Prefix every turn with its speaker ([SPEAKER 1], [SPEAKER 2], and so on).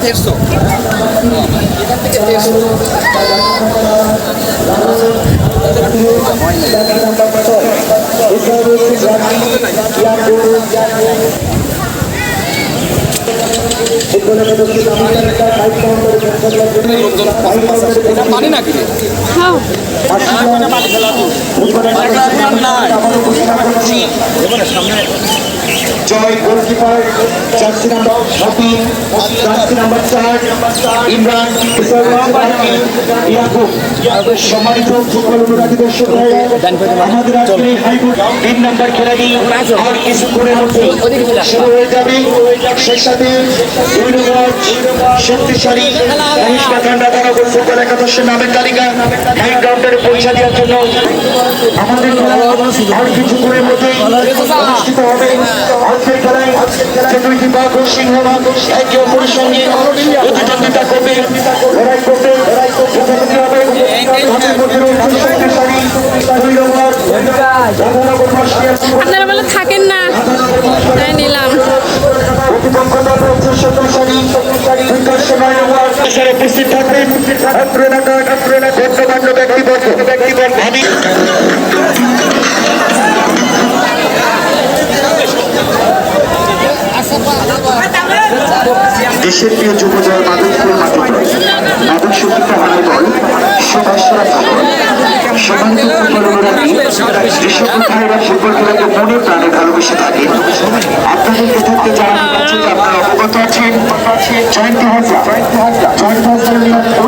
[SPEAKER 1] দেড়শো এখান থেকে দেড়শো। এটা পানি নাকি রে?
[SPEAKER 2] Joy goalkeeper jersey number shopping jersey number চার ইমরান সম্মানিত তিন মধ্যে একাদশের নামের তালিকা গ্রাউন্ডের পয়সা জন্য আমাদের একে অপরের সঙ্গে
[SPEAKER 3] আপনারা বলে থাকেন না। তাই নিলাম।
[SPEAKER 2] উপস্থিত থাকবেন গণ্যমান্য ব্যক্তিবর্গ ব্যক্তিবর্গ আমি দেশের প্রিয় যুবদল মাদক অনুরাগী যেসব ভাইরা ফুটবল খেলাকে মনে প্রাণে ভালোবেসে থাকেন। আপনাদের ক্ষেত্রে জানাতে চাচ্ছি যে আপনারা অবগত আছেন। জয়ন্তী হাজরা জয়ন্তী হাজরা।